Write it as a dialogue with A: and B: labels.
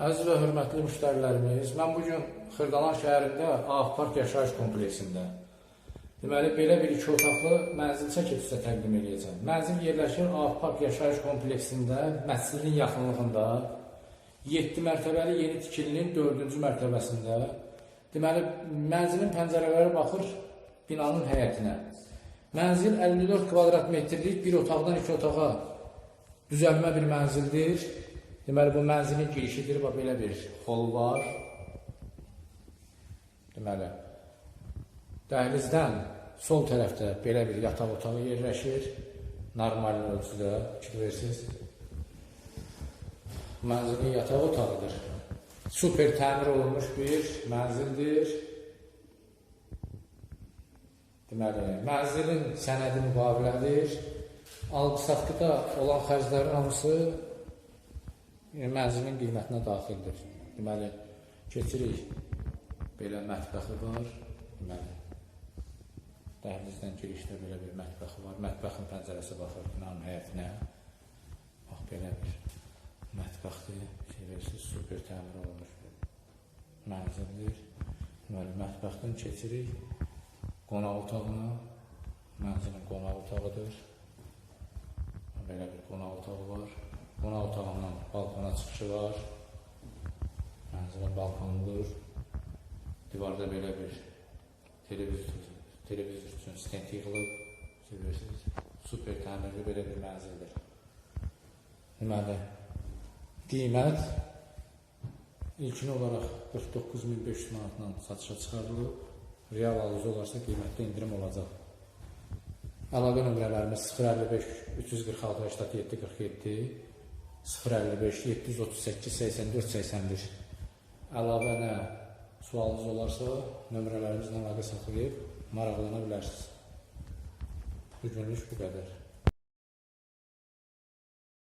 A: Əziz və hörmətli müştərilərimiz, mən bu gün Xırdalan şəhərində Ağ Park yaşayış kompleksində deməli belə bir iki otaqlı mənzil çəkib sizə təqdim edəcəm. Mənzil yerləşir Ağ Park yaşayış kompleksində, məscidin yaxınlığında 7 mərtəbəli yeni tikilinin 4-cü mərtəbəsində. Deməli, mənzilin pəncərələri baxır binanın həyətinə. Mənzil 54 kvadrat metrlik bir otaqdan iki otağa düzəlmə bir mənzildir. Deməli, bu mənzilin girişidir, bax belə bir hol var. Deməli, dəhlizdən sol tərəfdə belə bir yataq otağı yerləşir. Normal ölçüdə fikirversiniz. Mənzilin yataq otağıdır. Super təmir olunmuş bir mənzildir. Deməli, mənzilin sənədi müqavilədir. Alqı-satqıda olan xərclərin hamısı mənzilin qiymətinə daxildir. Deməli, keçirik. Belə mətbəxi var. Deməli, dəhlizdən girişdə belə bir mətbəxi var. Mətbəxin pəncərəsi baxır binanın həyətinə. Bax, belə bir mətbəxdir. Şey verirsiniz, super təmir olunmuş bir mənzildir. Deməli, mətbəxdən keçirik qonaq otağına. Mənzilin qonaq otağıdır. Belə bir qonaq otağı var. Qonaq otağından balkona çıxışı var. Mənzilin balkonudur. Divarda belə bir televizor, televizor üçün stent yığılıb. Bilirsiniz, super təmirli belə bir mənzildir. Deməli, qiymət ilkin olaraq 49500 manatla satışa çıxarılıb. Real alıcı olarsa qiymətdə indirim olacaq. Əlaqə nömrələrimiz 055 346 87 47 055 738 84 81 Əlavə nə sualınız olarsa nömrələrimizlə əlaqə saxlayıb maraqlana bilərsiniz. Bu günlük bu qədər.